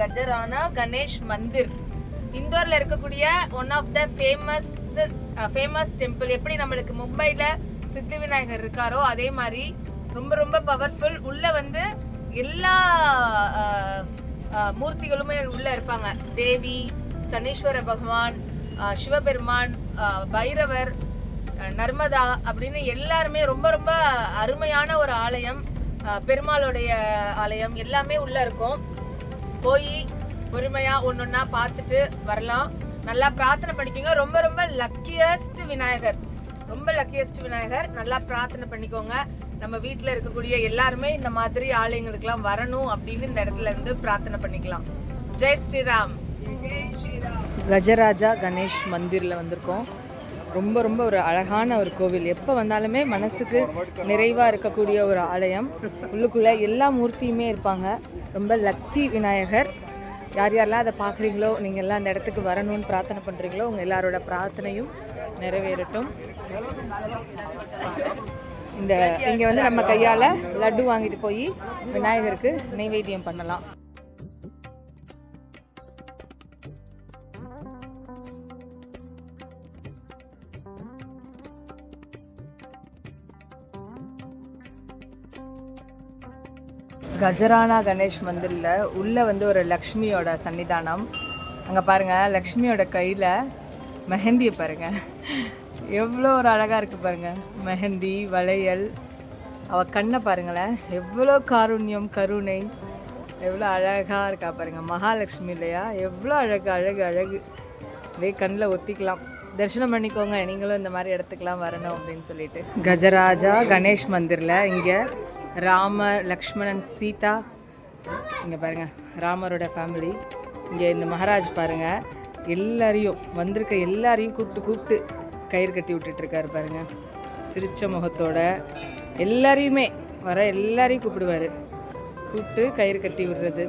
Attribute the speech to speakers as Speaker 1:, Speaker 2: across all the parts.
Speaker 1: கஜரானா கணேஷ் மந்திர். இந்தோர்ல இருக்கக்கூடிய one of the famous famous temple எப்படி நம்மளுக்கு மும்பையில் சித்தி விநாயகர் இருக்காரோ அதே மாதிரி ரொம்ப ரொம்ப பவர்ஃபுல் உள்ள வந்து எல்லா மூர்த்திகளுமே உள்ள இருப்பாங்க. தேவி சனீஸ்வர பகவான் சிவபெருமான் பைரவர் நர்மதா அப்படின்னு எல்லாருமே ரொம்ப ரொம்ப அருமையான ஒரு ஆலயம். பெருமாளுடைய ஆலயம் எல்லாமே உள்ள இருக்கும். போய் பொறுமையா ஒன்னொன்னா பார்த்துட்டு வரலாம். நல்லா பிரார்த்தனை பண்ணிக்கோங்க. ரொம்ப ரொம்ப லக்கியஸ்ட் விநாயகர். ரொம்ப லக்கியஸ்ட் விநாயகர். நல்லா பிரார்த்தனை பண்ணிக்கோங்க. நம்ம வீட்டில் இருக்கக்கூடிய எல்லாருமே இந்த மாதிரி ஆலயங்களுக்கெல்லாம் வரணும் அப்படின்னு இந்த இடத்துல இருந்து பிரார்த்தனை பண்ணிக்கலாம். ஜெய் ஸ்ரீராம். கஜராஜா கணேஷ் மந்திரில் வந்திருக்கோம். ரொம்ப ரொம்ப ஒரு அழகான ஒரு கோவில். எப்போ வந்தாலுமே மனசுக்கு நிறைவாக இருக்கக்கூடிய ஒரு ஆலயம். உள்ளுக்குள்ளே எல்லா மூர்த்தியுமே இருப்பாங்க. ரொம்ப லட்சி விநாயகர். யார் யாரெல்லாம் அதை பார்க்குறீங்களோ நீங்கள் எல்லாம் அந்த இடத்துக்கு வரணும்னு பிரார்த்தனை பண்ணுறீங்களோ உங்கள் எல்லாரோட பிரார்த்தனையும் நிறைவேறட்டும். இந்த இங்கே வந்து நம்ம கையால் லட்டு வாங்கிட்டு போய் விநாயகருக்கு நைவேத்தியம் பண்ணலாம். கஜரானா கணேஷ் மந்திரில் உள்ளே வந்து ஒரு லக்ஷ்மியோட சன்னிதானம். அங்கே பாருங்கள் லக்ஷ்மியோட கையில் மெஹந்தியை பாருங்கள் எவ்வளோ ஒரு அழகாக இருக்குது பாருங்கள் மெஹந்தி வளையல். அவள் கண்ணை பாருங்களேன் எவ்வளோ காருண்யம் கருணை. எவ்வளோ அழகாக இருக்கா பாருங்கள் மகாலட்சுமி இல்லையா? எவ்வளோ அழகு அழகு அழகு. அப்படியே கண்ணில் ஒத்திக்கலாம். தரிசனம் பண்ணிக்கோங்க. நீங்களும் இந்த மாதிரி இடத்துக்குலாம் வரணும் அப்படின்னு சொல்லிட்டு. கஜராஜா கணேஷ் மந்திரில் இங்கே ராமர் லக்ஷ்மணன் சீதா இங்கே பாருங்கள் ராமரோட ஃபேமிலி இங்கே இந்த மகாராஜ் பாருங்கள் எல்லாரையும் வந்திருக்க எல்லாரையும் கூப்பிட்டு கூப்பிட்டு கயிறு கட்டி விட்டுட்ருக்காரு பாருங்கள் சிரித்த முகத்தோட எல்லாரையுமே வர எல்லாரையும் கூப்பிடுவாரு. கூப்பிட்டு கயிறு கட்டி விடுறது.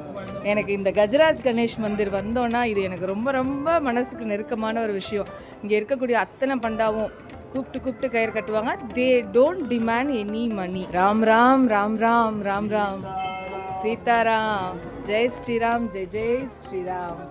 Speaker 1: எனக்கு இந்த கஜராஜ் கணேஷ் மந்திர் வந்தோன்னா இது எனக்கு ரொம்ப ரொம்ப மனசுக்கு நெருக்கமான ஒரு விஷயம். இங்கே இருக்கக்கூடிய அத்தனை பண்டாவும் கூப்பிட்டு கூப்பிட்டு கயிறு கட்டுவாங்க. They don't demand any money Ram Ram Ram Ram Ram Ram. Sitaram. Jai Shriram Jai Jai Sriram.